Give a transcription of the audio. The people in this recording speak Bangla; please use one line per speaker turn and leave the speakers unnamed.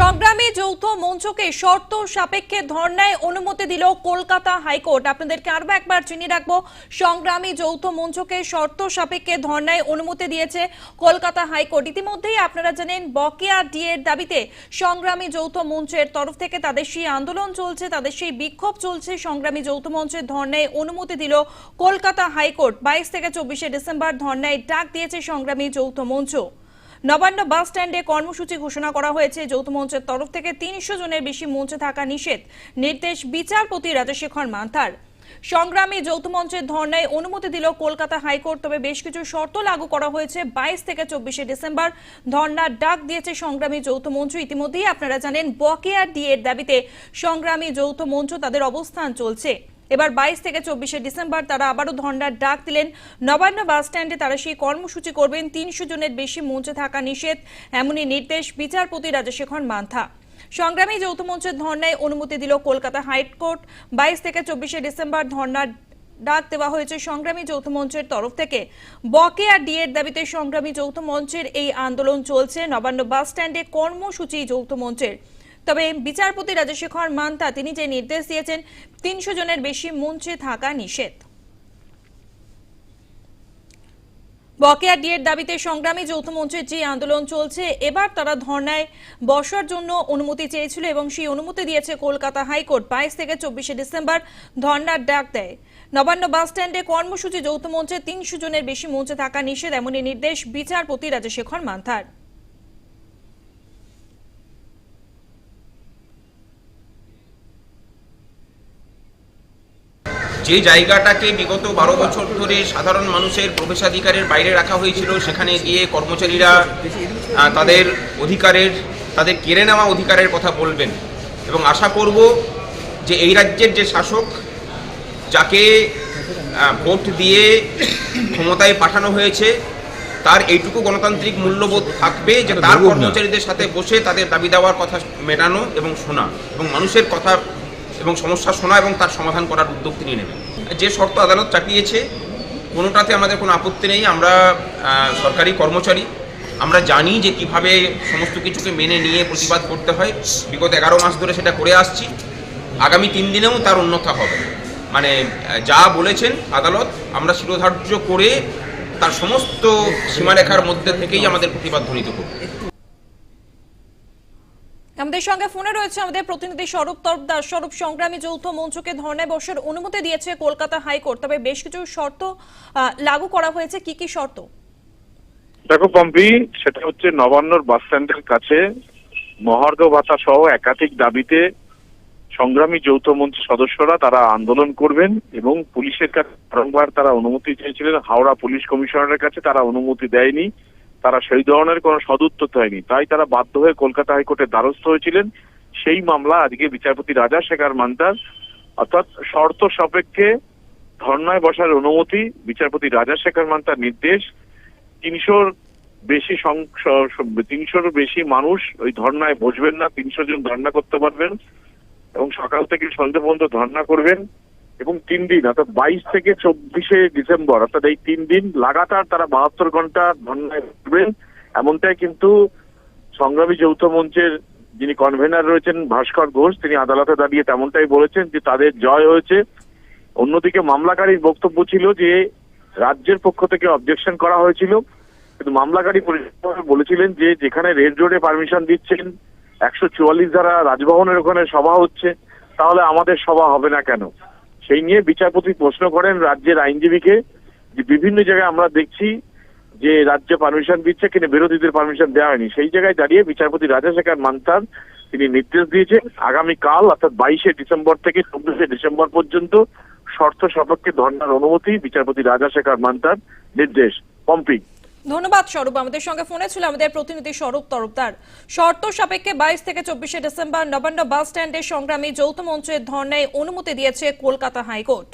সংগ্রামী যৌথ মঞ্চকে শর্ত সাপেক্ষে ধর্নায় অনুমতি দিল কলকাতা হাইকোর্ট। আপনাদেরকে আরও একবার চিনি রাখব, সংগ্রামী যৌথ মঞ্চকে শর্ত সাপেক্ষে ধর্নায় অনুমতি দিয়েছে কলকাতা হাইকোর্ট। ইতিমধ্যেই আপনারা জানেন, বকেয়া ডিএর দাবিতে সংগ্রামী যৌথ মঞ্চের তরফ থেকে তাদের সেই আন্দোলন চলছে, তাদের সেই বিক্ষোভ চলছে। সংগ্রামী যৌথ মঞ্চের ধর্নায় অনুমতি দিল কলকাতা হাইকোর্ট। বাইশ থেকে চব্বিশে ডিসেম্বর ধর্নায় ডাক দিয়েছে সংগ্রামী যৌথ মঞ্চ। নবান্ন বাস স্ট্যান্ডে কর্মসূচি ঘোষণা করা হয়েছে। যৌথ মঞ্চের তরফ থেকে তিনশো জনের বেশি মঞ্চে থাকা নিষেধ। নির্দেশ বিচারপতি রাজশেখর মান্থার। সংগ্রামী যৌথ মঞ্চের ধর্নায় অনুমতি দিল কলকাতা হাইকোর্ট, তবে বেশ কিছু শর্ত লাগু করা হয়েছে। বাইশ থেকে চব্বিশে ডিসেম্বর ধর্নার ডাক দিয়েছে সংগ্রামী যৌথ মঞ্চ। ইতিমধ্যেই আপনারা জানেন, বকেয়া ডিএর দাবিতে সংগ্রামী যৌথ মঞ্চ তাদের অবস্থান চলছে। এবার বাইশ থেকে চব্বিশে ডিসেম্বর তারা আবারও ধর্নার ডাক দিলেন। নবান্ন বাস স্ট্যান্ডে তারা সেই কর্মসূচি করবেন। তিনশো জনের বেশি মঞ্চে থাকা নিষেধ। এমনই নির্দেশ বিচারপতি রাজশেখর মান্থা। সংগ্রামী যৌথ মঞ্চের ধর্নায় অনুমতি দিল কলকাতা হাইকোর্ট। বাইশ থেকে চব্বিশে ডিসেম্বর ধর্নার ডাক দেওয়া হয়েছে সংগ্রামী যৌথ মঞ্চের তরফ থেকে। বকে বকেয়া ডিএর দাবিতে সংগ্রামী যৌথ মঞ্চের এই আন্দোলন চলছে। নবান্ন বাস স্ট্যান্ডে কর্মসূচি যৌথ মঞ্চের। তবে বিচারপতি রাজশেখর মান্তা, তিনি যে নির্দেশ দিয়েছেন, তিনশো জনের বেশি মঞ্চে থাকা নিষেধ। বকেয়া ডিএর দাবিতে সংগ্রামী যৌথ মঞ্চের যে আন্দোলন চলছে, এবার তারা ধর্নায় বসার জন্য অনুমতি চেয়েছিল এবং সেই অনুমতি দিয়েছে কলকাতা হাইকোর্ট। বাইশ থেকে চব্বিশে ডিসেম্বর ধর্নার ডাক দেয়। নবান্ন বাস স্ট্যান্ডে কর্মসূচি, যৌথ মঞ্চে তিনশো জনের বেশি মঞ্চে থাকা নিষেধ, এমনই নির্দেশ বিচারপতি রাজশেখর মান্থার।
যে জায়গাটাকে বিগত বারো বছর ধরে সাধারণ মানুষের প্রবেশাধিকারের বাইরে রাখা হয়েছিল সেখানে গিয়ে কর্মচারীরা তাদের অধিকারের তাদের কেড়ে নেওয়া অধিকারের কথা বলবেন। এবং আশা করব যে এই রাজ্যের যে শাসক যাকে ভোট দিয়ে ক্ষমতায় পাঠানো হয়েছে তার এইটুকু গণতান্ত্রিক মূল্যবোধ থাকবে যে তার কর্মচারীদের সাথে বসে তাদের দাবি দেওয়ার কথা মেটানো এবং শোনা এবং মানুষের কথা এবং সমস্যা শোনা এবং তার সমাধান করার উদ্যোগ তিনি নেবেন। যে শর্ত আদালত চাপিয়েছে, কোনোটাতে আমাদের কোনো আপত্তি নেই। আমরা সরকারি কর্মচারী, আমরা জানি যে কীভাবে সমস্ত কিছুকে মেনে নিয়ে প্রতিবাদ করতে হয়। বিগত এগারো মাস ধরে সেটা করে আসছি। আগামী তিন দিনেও তার উন্নতা হবে। মানে যা বলেছেন আদালত, আমরা শিরোধার্য করে তার সমস্ত সীমারেখার মধ্যে থেকেই আমাদের প্রতিবাদ ধ্বনিত করব।
আমাদের সঙ্গে ফোনে রয়েছে আমাদের প্রতিনিধি স্বরূপ তরফদার স্বরূপ, সংগ্রামী যৌথ মঞ্চকে ধর্নায় বসার অনুমতি দিয়েছে কলকাতা হাইকোর্ট। তবে বেশ কিছু শর্ত লাগু করা হয়েছে। কি কি শর্ত?
দেখো পম্পি, সেটা হচ্ছে নবান্নর বাস স্ট্যান্ডের কাছে মহার্ঘ ভাতা সহ একাধিক দাবিতে সংগ্রামী যৌথ মঞ্চ সদস্যরা তারা আন্দোলন করবেন এবং পুলিশের কাছে বারংবার তারা অনুমতি চেয়েছিলেন। হাওড়া পুলিশ কমিশনারের কাছে তারা অনুমতি দেয়নি। তারা সেই ধরনের কোনো সদুত্তর হয়নি তাই তারা বাধ্য হয়ে কলকাতা হাইকোর্টের দ্বারস্থ হয়েছিলেন। সেই মামলা আজকে বিচারপতি রাজা শেখার মান্তার অর্থাৎ শর্ত সাপেক্ষে ধর্নায় বসার অনুমতি বিচারপতি রাজা শেখার মান্তার নির্দেশ। তিনশোর বেশি তিনশোর বেশি মানুষ ওই ধর্নায় বসবেন না, তিনশো জন ধর্না করতে পারবেন এবং সকাল থেকে সন্ধ্যে পর্যন্ত ধর্না করবেন। এবং তিন দিন, অর্থাৎ বাইশ থেকে চব্বিশে ডিসেম্বর, অর্থাৎ এই তিন দিন লাগাতার তারা বাহাত্তর ঘণ্টা ধর্নায় বসবেন এমনটাই কিন্তু সংগ্রামী যৌথ মঞ্চের যিনি কনভেনার রয়েছেন ভাস্কর ঘোষ, তিনি আদালতে দাঁড়িয়ে তেমনটাই বলেছেন যে তাদের জয় হয়েছে। অন্যদিকে মামলাকারীর বক্তব্য ছিল যে রাজ্যের পক্ষ থেকে অবজেকশন করা হয়েছিল। কিন্তু মামলাকারী বলেছিলেন যে যেখানে রেড রোডে পারমিশন দিচ্ছেন, একশো চুয়াল্লিশ ধারা রাজভবনের ওখানে সভা হচ্ছে, তাহলে আমাদের সভা হবে না কেন? সেই নিয়ে বিচারপতি প্রশ্ন করেন রাজ্যের আইনজীবীকে যে বিভিন্ন জায়গায় আমরা দেখছি যে রাজ্য পারমিশন দিচ্ছে কিন্তু বিরোধীদের পারমিশন দেওয়া হয়নি। সেই জায়গায় দাঁড়িয়ে বিচারপতি রাজাশেখর মান্তান তিনি নির্দেশ দিয়েছেন আগামী কাল অর্থাৎ বাইশে ডিসেম্বর থেকে চব্বিশে ডিসেম্বর পর্যন্ত শর্ত সাপেক্ষে ধর্নার অনুমতি বিচারপতি রাজাশেখর মান্তার নির্দেশ, পম্পি।
ধন্যবাদ স্বরূপ। আমাদের সঙ্গে ফোনে ছিল আমাদের প্রতিনিধি স্বরূপ তরফদার। শর্ত সাপেক্ষে বাইশ থেকে চব্বিশে ডিসেম্বর নবান্ন বাস স্ট্যান্ডের সংগ্রামী যৌথ মঞ্চের ধর্নায় অনুমতি দিয়েছে কলকাতা হাইকোর্ট।